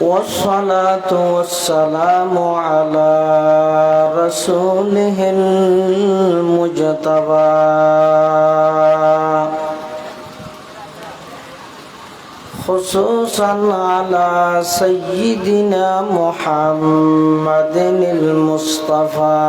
والصلاة والسلام على رسوله المجتبى. خصوصا على سيدنا محمد المصطفى.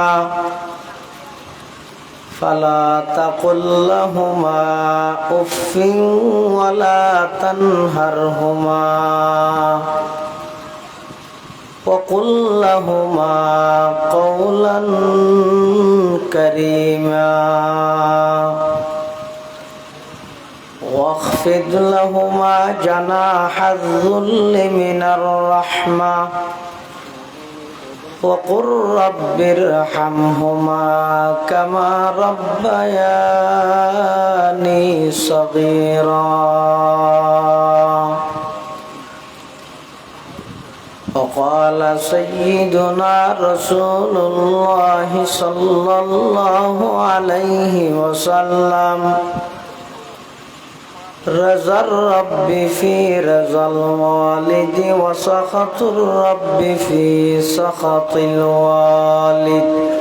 فلا تقل لهما أف ولا تنهرهما وقل لهما قولا كريما واخفض لهما جناح الذل من الرحمة وقل رب ارحمهما كما ربياني صغيرا وقال سيدنا رسول الله صلى الله عليه وسلم رضا الرب في رضا الوالد وسخط الرب في سخط الوالد.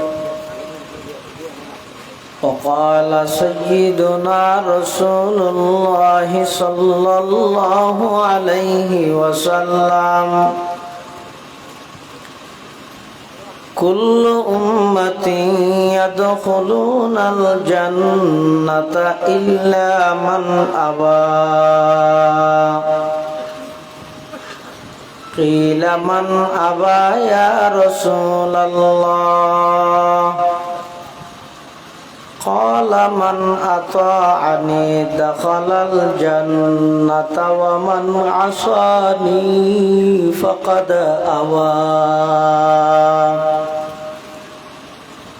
وقال سيدنا رسول الله صلى الله عليه وسلم كل أمة يدخلون الجنة إلا من أبى. قيل من أبى يا رسول الله. قال من أطاعني دخل الجنة ومن عصاني فقد أوى.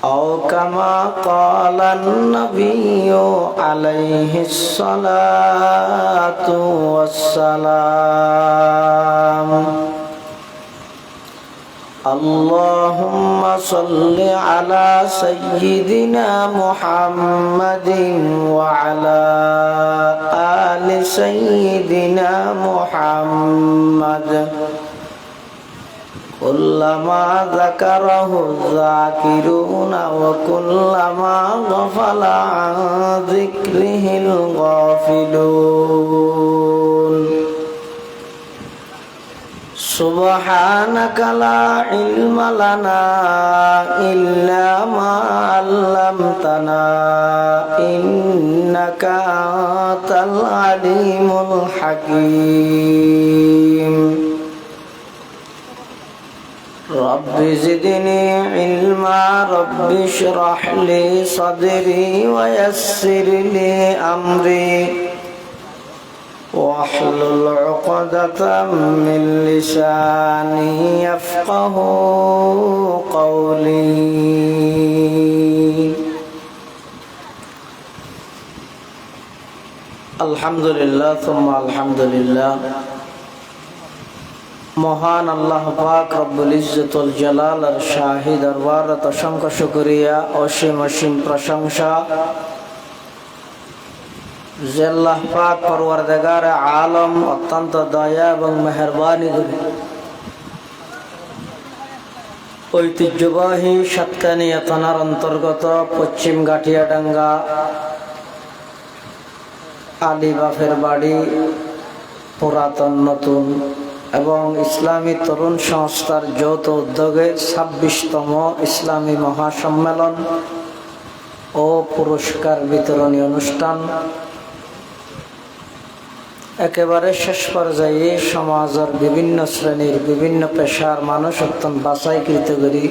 أو كما قال النبي عليه الصلاة والسلام. اللهم صل على سيدنا محمد وعلى آل سيدنا محمد. كلما ذكره الذاكرون وكلما غفل عن ذكره الغافلون غافلون سبحانك لا علم لنا إلا ما علمتنا إنك أنت العليم الحكيم رب زدني علما رب اشرح لي صدري ويسر لي أمري. واحلل عقدة من لساني يفقه قولي. الحمد لله ثم الحمد لله. মহান আল্লাহ পাক রব্বুল ইজ্জতুল জালাল আর শাহী দরবারত অসংখ্য শুকরিয়া, অসীম অসীম প্রশংসা। যে আল্লাহ পাক পরওয়ারদিগার আলম অত্যন্ত দয়া এবং মেহরবানি করে ঐতিহ্যবাহী সাতকানিয়া থানার অন্তর্গত পশ্চিম গাঠিয়াডাঙ্গা, আলিবাফের বাড়ি, পুরাতন নতুন। এবং ইসলামী তরুণ সংস্থার যৌথ উদ্যোগে ছাব্বিশতম ইসলামী মহাসম্মেলন ও পুরস্কার বিতরণী অনুষ্ঠান একেবারে শেষ পর্যায়ে সমাজের বিভিন্ন শ্রেণির বিভিন্ন পেশার মানুষ অত্যন্ত বাছাইকৃত করি।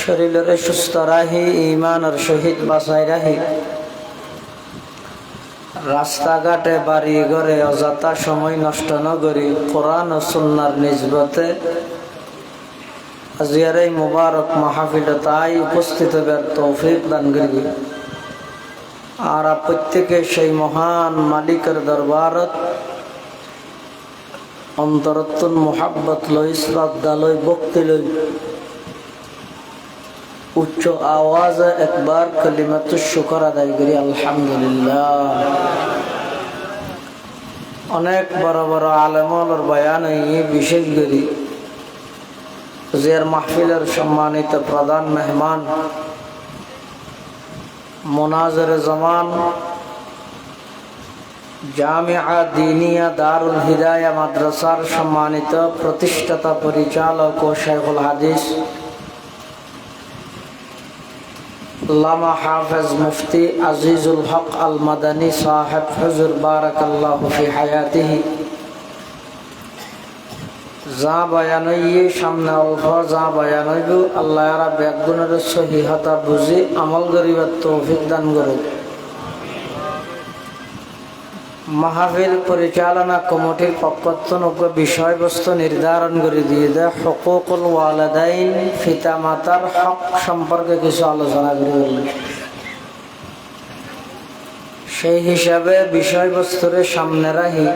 শরীরের সুস্থ রাহি ইমানের সহিত বাছাই রাহি। রাস্তাঘাটে বাড়ি ঘরে অযথা সময় নষ্ট ন করি। কোরআন ও সুন্নার নিজবতে আজিয়ার এই মুবারক মাহফিল তাই উপস্থিত হবার তৌফিক দান করি। আর প্রত্যেকে সেই মহান মালিকের দরবারত অন্তরত্তন মোহাব্বত লই, শ্রদ্ধা লই, ভক্তি লই উচ্চ আওয়াজে একবার কলিমাত শুকর আদায় করি, আলহামদুলিল্লাহ। অনেক বড় বড় আলেমর বয়ান বিশেষ করি। জের মাহফিলের সম্মানিত প্রধান মেহমান, মোনাজর জমান, জামিয়া দিনিয়া দারুল হিদায়া মাদ্রাসার সম্মানিত প্রতিষ্ঠাতা, পরিচালক ও শেখুল হাদিস লামা হাফেজ মুফতি আজিজুল হক আল মাদানী সাহেব, হজুর বারাকাল্লাহি হায়াতিহি। যা বয়ানই সামনে অল্প, যা বয়ানইব আল্লাহ ব্যাগুণের সহিহতা বুঝি আমল গরিবের তৌফিক দান করুক। মাহাবিল পরিচালনা কমিটির পক্ষত্বনজ্ঞ বিষয়বস্তু নির্ধারণ করে দিয়ে দেয়। হকুকুল ওয়ালাদাইন মাতার হক সম্পর্কে কিছু আলোচনা করে দিলেন সেই হিসাবে বিষয়বস্তুর সামনে রাহি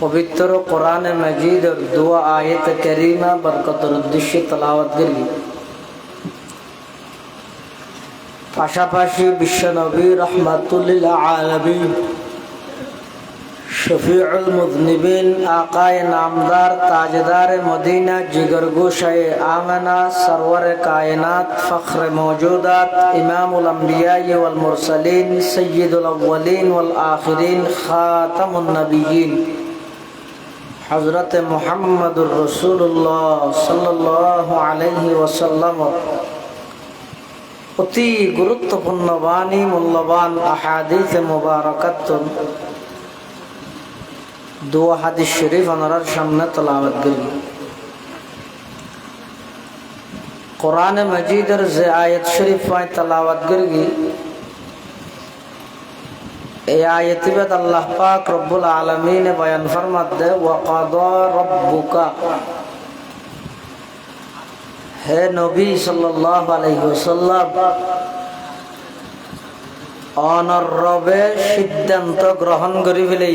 পবিত্র কোরআনে মজিদ দু আয়ত করিমা, বরকতর উদ্দেশ্যে তলাওয়াত গিয়ে পাশাপাশি বিশ্বনবী রহমাতুল্লিল আলমী শফিউল মুজনিবিন আকায় নামদার তাজদার মদিনা জিগর গোশায় আমেনা সরওয়ার কায়নাত ফখর মৌজুদাত ইমামুল আম্বিয়া ওয়াল মুরসালিন সৈয়দুল আউ্বালিন ওয়াল আখিরিন খাতামুন নবিয়িন হজরত মোহাম্মদুর রসুল্লাহ সাল্লাহ আলহি ওসাল্লাম অতি গুরুত্বপূর্ণ বাণী মূল্যবান আহাদিস মুবারকাত দু হাদিস শরীফ ওনার সামনে তলাওয়াত করি কোরআনে মজিদের যে আয়াত শরীফ পায় তলাওয়াত করি এই আয়াতিবাদ আল্লাহ পাক রব্বুল আলমিন বয়ান ফরমাত ওয়াকাদ রব্বুকা হে নবী সাল্লাল্লাহু আলাইহি ওয়াসাল্লাম, অনর সিদ্ধান্ত গ্রহণ করি ফেলে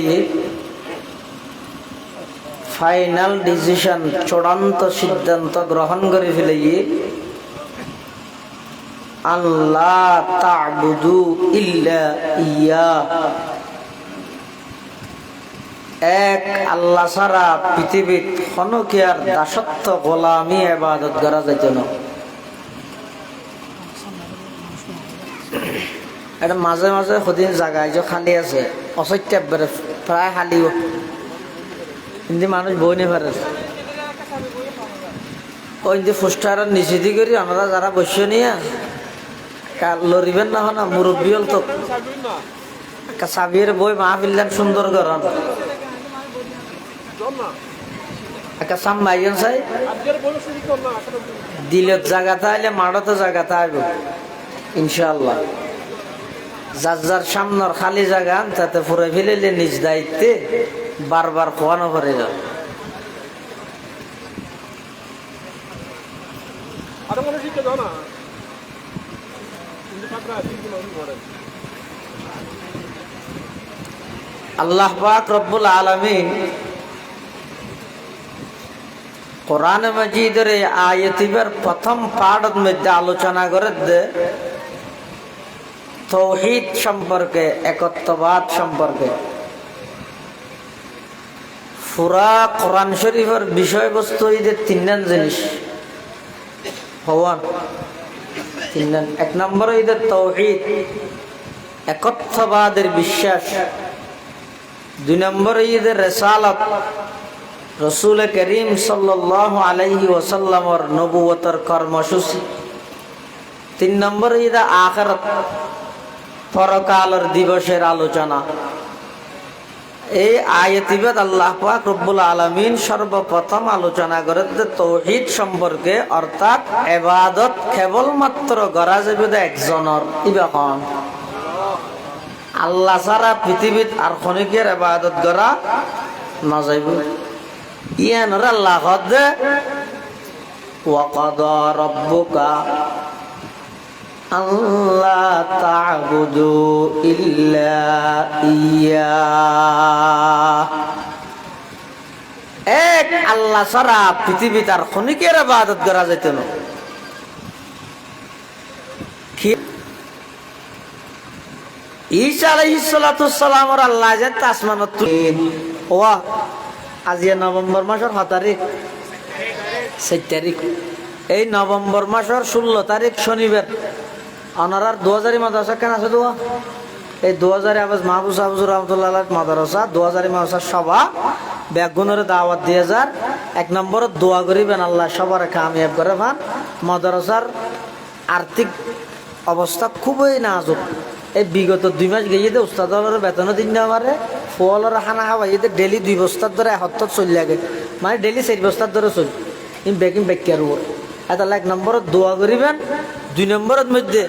ফাইনাল ডিসিশন, চূড়ান্ত সিদ্ধান্ত গ্রহণ করে ফেলে আল্লাহ তাবুদু ইল্লা ইয়া। এক আল্লাহ ছাড়া পৃথিবীত কি আর দাসত্ব গোলামি এবাদত করা যেত না। এটা মাঝে মাঝে সদিন জায়গায় যে খালি আছে অসত্য একবারে প্রায় খালিও কিন্তু মানুষ বই নে পারে ওই যে ফুস্টারের দি করি, আমরা যারা নিয়ে কাল লড়িবেন না না মুরব্বী হল তো। সাবির বই মাহফিল্লান সুন্দর গরম। একটা সাম মাইজন চাই। দিলত জায়গাতে আইলে মাঠতে জায়গাতে আইব ইনশাল্লাহ যার যার সামনের খালি জায়গা তাতে ফুরে ফেলেলে নিজ দায়িত্বে বারবার খোয়ানো করে যাও আরও শিখতে দাও না কিন্তু পাত্রা কিন্তু মানুষ ঘরে আল্লাহ পাক রব্বুল আলমিন কোরআন মজিদের এই আয়তিবের প্রথম পাঠের মধ্যে আলোচনা করে দে তৌহিদ সম্পর্কে, একত্ববাদ সম্পর্কে। ফুরা কোরআন শরীফের বিষয়বস্তু ঈদের তিনজন জিনিস হওয়ান তিনজন। এক নম্বর ঈদের তৌহিদ, একত্ববাদের বিশ্বাস। দুই নম্বর ঈদের রেসালত রসুল করিম সাল্লাহ আলাইহি ওসাল্লামর নবুয়তর কর্মসূচি। তিন নম্বর ঈদ আখরত, পরকালর দিবসের আলোচনা। এই আয়তিবাদ আল্লাহ রব্বুল আলমিন সর্বপ্রথম আলোচনা করে তৌহিদ সম্পর্কে, অর্থাৎ এবাদত কেবলমাত্র গড়া যাবে একজনের ইবাখন আল্লাহ ছাড়া পৃথিবীত আর খনিকের এবাদত করা না যাইব। ইয়ানোর আল্লাহ দে وقضى ربك ألا تعبدوا إلا إياه এক আল্লাহ ছাড়া পৃথিবী তার খনিকের আবাদত করা যেত না কি- ঈসা আলাইহিসসালাতুসসালামর আল্লাহ যে আসমানত তুলিন ওয়া আজি নভেম্বর মাসের ছ তারিখ? চার তারিখ। এই নভেম্বর মাসের ষোলো তারিখ শনিবার। অনারার দু হাজারই মাদ্রাসা কেন আছে দোয়া? এই দু হাজারে আবাস মাহবুজ আবুজুর রহমতুল্লাহ মাদ্রাসা দু হাজারি মাদ্রাসার সভা। ব্যাগুনের দাওয়াত দিয়ে যার। এক নম্বরত দোয়া করিবেন আল্লাহ সবার কামিয়াব করে ভান মাদ্রাসার আর্থিক অবস্থা খুবই নাজুক। এই বিগত দুই মাস গিয়ে যে উস্তাদলের বেতনও দিন না পারে ফলের খানা খাওয়া এদের ডেলি দুই বস্তার ধরে এসপ্তাহ চলি লাগে। মানে ডেলি চারি বস্তার ধরে চলি। ইন বেকিং বেকিয়ার উপর। এটা এক নম্বরত দোয়া করিবেন, দুই নম্বরের মধ্যে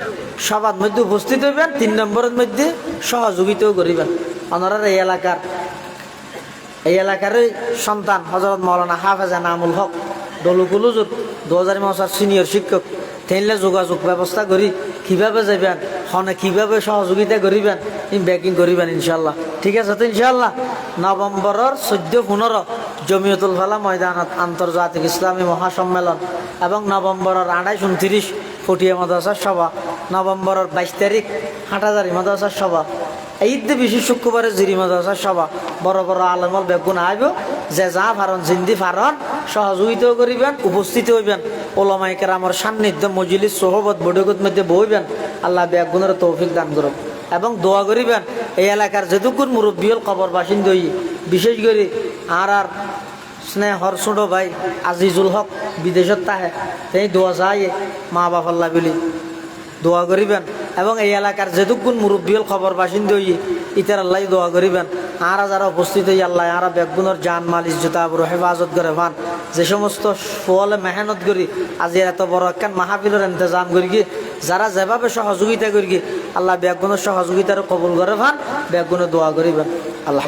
সবার মধ্যে উপস্থিত হইবেন, তিন নম্বরের মধ্যে সহযোগিতাও করিবেন। ওনারা এই এলাকার, এই এলাকারই সন্তান হজরত মৌলানা হাফেজা নামুল হক দলুকুলুজুর দু হাজার সিনিয়র শিক্ষক। তেনলে যোগাযোগ ব্যবস্থা করি, কীভাবে যাবেন হনে কীভাবে সহযোগিতা করিবেন? ব্যাকিং করিবেন ইনশাল্লাহ ঠিক আছে তো ইনশাল্লাহ নভেম্বরের চোদ্দ পনেরো জমিয়তুল ফালা ময়দানত আন্তর্জাতিক ইসলামী মহাসম্মেলন এবং নভেম্বরের আড়াইশ উনত্রিশ ফটিয়া মাদ্রাসার সভা, নভেম্বরের বাইশ তারিখ হাটাজারি মাদ্রাসার সভা, ঈদ বিশেষ শুক্রবারে জিরি মাদ্রাসার সভা, বড় বড় আলমল বেগুন আইব, যে যা ফারণ জিন্দি ফারণ সহযোগিতাও করিবেন, উপস্থিত হইবেন। ওলামাইকের আমার সান্নিধ্য মজিলিস, সোহবত বৈঠকত মধ্যে বইবেন আল্লাহ বেগুনের তৌফিক দান করুক। এবং দোয়া করিবেন, এই এলাকার যেটুকুর মুরব্বীল কবর বাসিন্দা হই, বিশেষ করে আর আর স্নেহর ছোট ভাই আজিজুল হক, বিদেশত তাহে, সেই দোয়া যায় মা বাপাল্লা বলি দোয়া করিবেন, এবং এই এলাকার যেটুকুন মুরব্বীল খবর বাসিন্দা হই, ইতার আল্লাহ দোয়া করিবেন। আর যারা উপস্থিত হই, আল্লাহ আর বেগুনের জান, মাল, ইজ্জত, আবর হেফাজত করে ভান। যে সমস্ত ফলে মেহনত করি, আজি এত বড় একখান মাহাবিলের ইন্তজাম করি কি, যারা যেভাবে সহযোগিতা করি কি, আল্লাহ বেগুনের সহযোগিতার কবুল করে ভান বেগুনের দোয়া করিবেন। আল্লাহ